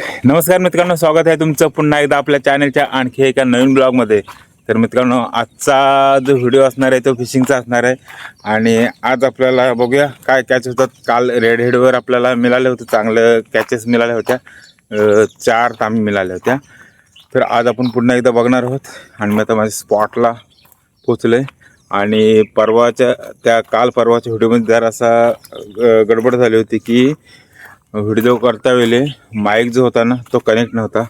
नमस्कार मित्रांनो स्वागत आहे तुमचं पुन्हा एकदा आपल्या चॅनलच्या आणखी एका नवीन ब्लॉगमध्ये तर मित्रांनो आजचा जो व्हिडिओ असणार आहे तो फिशिंगचा असणार आहे. आणि आज आपल्याला बघूया काय कॅच होतात. काल रेड हेडवर आपल्याला मिळाले होते चांगलं कॅचेस मिळाल्या होत्या. चार तांबी मिळाल्या होत्या. तर आज आपण पुन्हा एकदा बघणार आहोत. आणि मी आता माझ्या स्पॉटला पोचलो आहे आणि परवाच्या त्या काल परवाच्या व्हिडिओमध्ये जर असा गडबड झाली होती की व्हिडिओ करता वेळी माईक जो होता ना तो कनेक्ट नव्हता.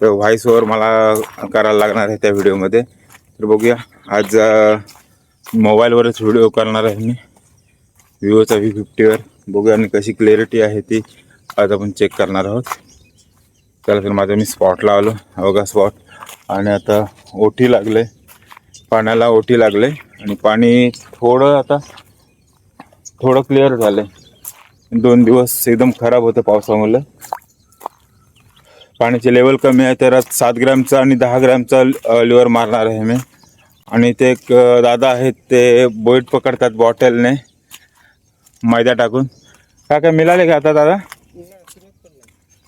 तर व्हॉइस ओवर मला करायला लागणार आहे त्या व्हिडिओमध्ये तर बघूया आज मोबाईलवरच व्हिडिओ करणार आहे मी. विवोचा व्ही फिफ्टीवर बघूया आणि कशी क्लॅरिटी आहे ती. आज आपण चेक करणार आहोत. त्याला तर माझं मी स्पॉटला आलो अवघा स्पॉट आणि आता ओटी लागले पाण्याला ओटी लागले आणि पाणी थोडं आता थोडं क्लिअर झालं आहे दोन दिवस एकदम खराब होतं पावसामुळे. पाण्याचे लेवल कमी आहे तर आज सात ग्रॅमचा आणि दहा ग्रॅमचा लिवर मारणार आहे मी. आणि ते एक दादा आहेत ते बोईट पकडतात बॉटलने. मैदा टाकून. काय काय मिळाले का आता दादा?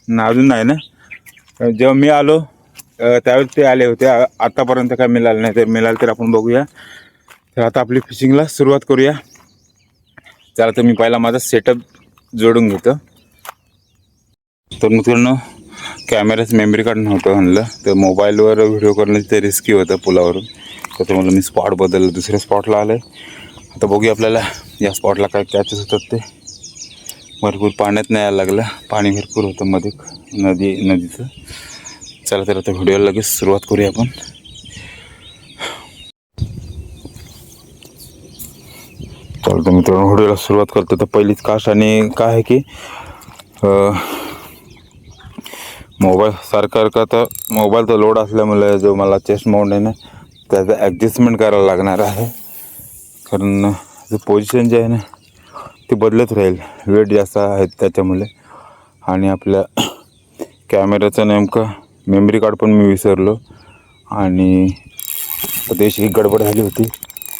ना अजून नाही ना? जेव्हा मी आलो त्यावेळेस ते आले होते. आत्तापर्यंत आतापर्यंत काय मिळालं नाही. तर मिळालं तर आपण बघूया. तर आता आपली फिशिंगला सुरुवात करूया. चला तर मी पहिला माझा सेटअप जोडून घेतो. तर मित्रांनो कॅमेऱ्याचं मेमरी कार्ड नव्हतं म्हणलं तर मोबाईलवर व्हिडिओ करणं ते रिस्की होतं पुलावरून. त्याच्यामुळे मी स्पॉट बदललं. दुसऱ्या स्पॉटला आलं आहे आता बघूया आपल्याला या स्पॉटला काय कॅचेस होतात ते. भरपूर पाण्यात नाही यायला लागलं. पाणी भरपूर होतं मध्ये नदी नदीचं. चला तर आता व्हिडिओला लगेच सुरुवात करूया आपण. तर मित्रांनो व्हिडिओला सुरुवात करतो. तर पहिलीच कास्ट आणि काय आहे की मोबाईल सारखा सारखा तर मोबाईलचा लोड असल्यामुळे जो मला चेस्ट माउंट आहे ना त्याचं ॲडजस्टमेंट करायला लागणार आहे. कारण पोझिशन जे आहे ना ते बदलत राहील. वेट जास्त आहे त्याच्यामुळे. आणि आपल्या कॅमेऱ्याचं नेमकं मेमरी कार्ड पण मी विसरलो. आणि त्यादिवशी गडबड झाली होती.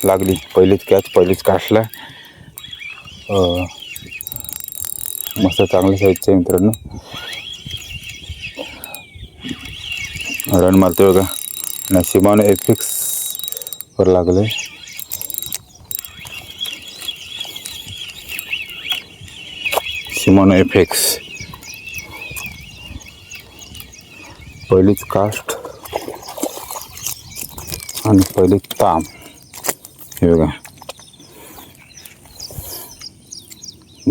लागली पहिलीच कॅच पहिलीच काशला मस्त चांगल्या साईजचं आहे मित्रांनो. रन मारतोय बघा. आणि शिमानो एफिक्स वर लागले शिमानो एफेक्स पहिलीच कास्ट आणि पहिलीच ताम. हे बघा.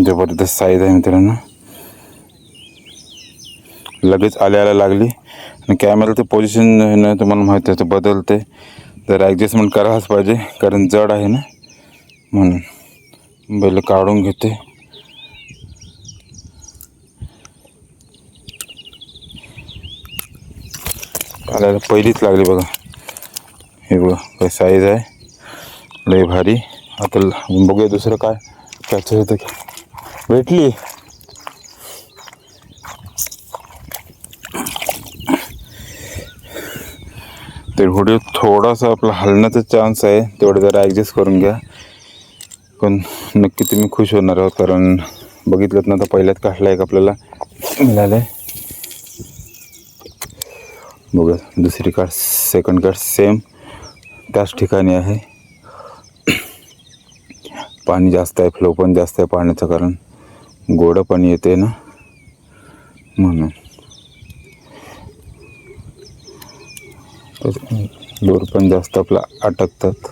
जबरदस्त साईज आहे मित्रांनो. लगेच आल्याला लागली. आणि कॅमेराचं पोझिशन आहे ना तुम्हाला माहिती आहे ते बदलते. तर ॲडजस्टमेंट करायलाच पाहिजे कारण जड आहे ना. म्हणून बैल काढून घेते. आल्याला पहिलीच लागली बघा. हे बघा काय साईज आहे. लय भारी. आता बघूया दुसरं काय. कॅच होतं की. भेटली. ते व्हिडिओ थोडासा आपला हलण्याचा चान्स आहे. तेवढं जरा ॲडजस्ट करून घ्या. पण नक्की तुम्ही खुश होणार आहोत कारण बघितलं ना तर पहिल्याच काढला एक आपल्याला. मिळालं आहे बघा दुसरी कार सेकंड कार सेम त्याच ठिकाणी आहे. पाणी जास्त आहे फ्लो पण जास्त आहे पाण्याचं कारण. गोडं पाणी येते ना? म्हणून. दोर पण जास्त आपला अटकतात.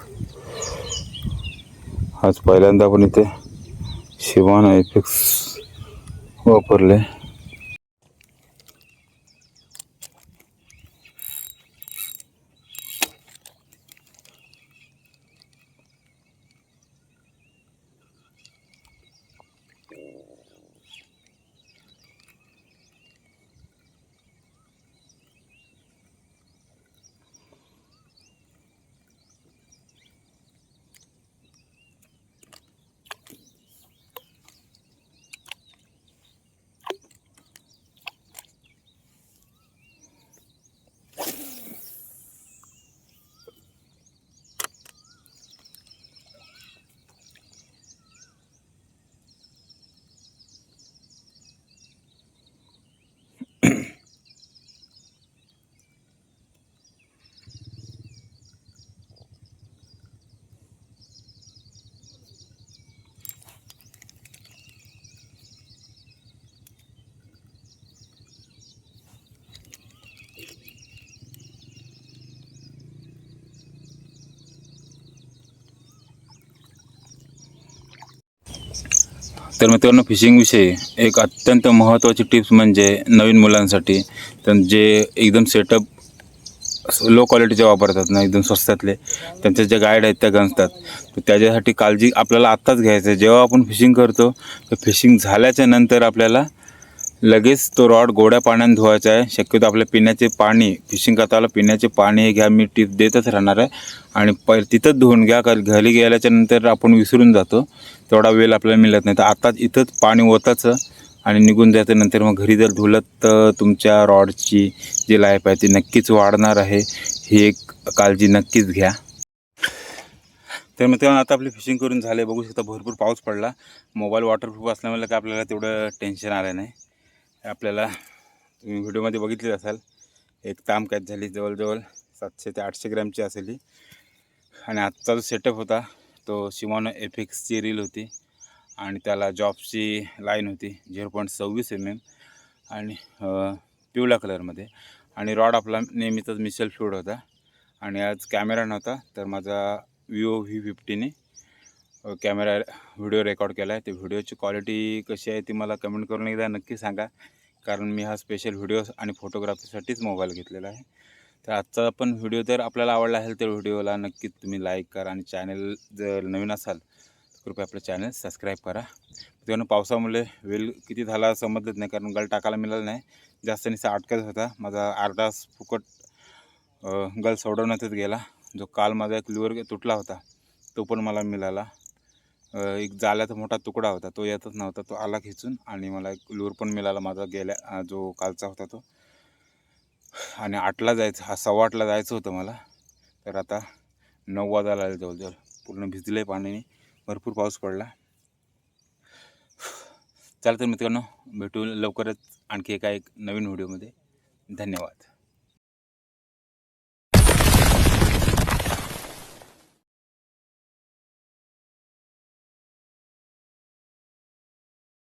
आज पहिल्यांदा आपण इथे शिवाना एफेक्स वापरले. तर मित्रांनो फिशिंगविषयी एक अत्यंत महत्त्वाची टिप्स म्हणजे नवीन मुलांसाठी. तर जे एकदम सेटअप लो क्वालिटीचे वापरतात ना एकदम स्वस्तातले त्यांचे जे गाईड आहेत त्या गंजतात. तर त्याच्यासाठी काळजी आपल्याला आत्ताच घ्यायचं आहे जेव्हा आपण फिशिंग करतो तर फिशिंग झाल्याच्यानंतर आपल्याला लगेच तो रॉड गोड्या पाण्याने धुवायचा आहे. शक्यतो आपल्या पिण्याचे पाणी फिशिंग करताना पिण्याचे पाणी हे घ्या मी टिप देतच राहणार आहे. आणि प तिथंच धुवून घ्या कारण घरी गेल्याच्यानंतर आपण विसरून जातो. तेवढा वेळ आपल्याला मिळत नाही. तर आताच इथंच पाणी ओताचं आणि निघून जायचं. नंतर मग घरी जर धुलत तर तुमच्या रॉडची जी लाईफ आहे ती नक्कीच वाढणार आहे. ही एक काळजी नक्कीच घ्या. तर मग तेव्हा आता आपली फिशिंग करून झाले बघू शकता भरपूर पाऊस पडला. मोबाईल वॉटरप्रूफ असल्यामुळे काय आपल्याला तेवढं टेन्शन आलं नाही. आपल्याला तुम्ही व्हिडिओमध्ये बघितले असाल एक ताम कॅच झाली जवळजवळ सातशे ते आठशे ग्रॅमची असेल ही आणि आजचा जो सेटअप होता तो शिमॉनो एफ एक्सची रील होती आणि त्याला जॉबची लाईन होती झिरो पॉईंट सव्वीस एम एम आणि पिवळ्या कलरमध्ये आणि रॉड आपला नेहमीचाच मिशेल फ्लूड होता. आणि आज कॅमेरा नव्हता तर माझा विवो व्ही फिफ्टीने कॅमेरा व्हिडिओ रेकॉर्ड केला आहे ते व्हिडिओची क्वालिटी कशी आहे ती मला कमेंट करून एकदा नक्की सांगा. कारण मी हा स्पेशल व्हिडिओ आणि फोटोग्राफीसाठीच मोबाईल घेतलेला आहे. तर आजचा पण व्हिडिओ जर आपल्याला आवडला असेल तर व्हिडिओला नक्कीच तुम्ही लाईक करा आणि चॅनल जर नवीन असाल तर कृपया आपलं चॅनल सबस्क्राईब करा. त्यानं पावसामुळे वेल किती झाला समजलंच नाही कारण गल टाकायला मिळालं नाही. जास्त निसा अटकत होता. माझा अर्धा फुकट गल सोडवण्यातच गेला. जो काल माझा एक लिवर तुटला होता तो पण मला मिळाला. एक जाल्याचा मोठा तुकडा होता. तो येतच नव्हता. तो आला खिचून आणि मला एक लूर पण मिळाला माझा गेल्या जो कालचा होता तो. आणि आठला जायचं हा सव्वा आठला जायचं होतं मला. तर आता नऊ वाजायला आले जवळजवळ. पूर्ण भिजलं आहे पाण्याने भरपूर पाऊस पडला. चालतं मित्रांनो. भेटू लवकरच आणखी एका एक नवीन व्हिडिओमध्ये. धन्यवाद.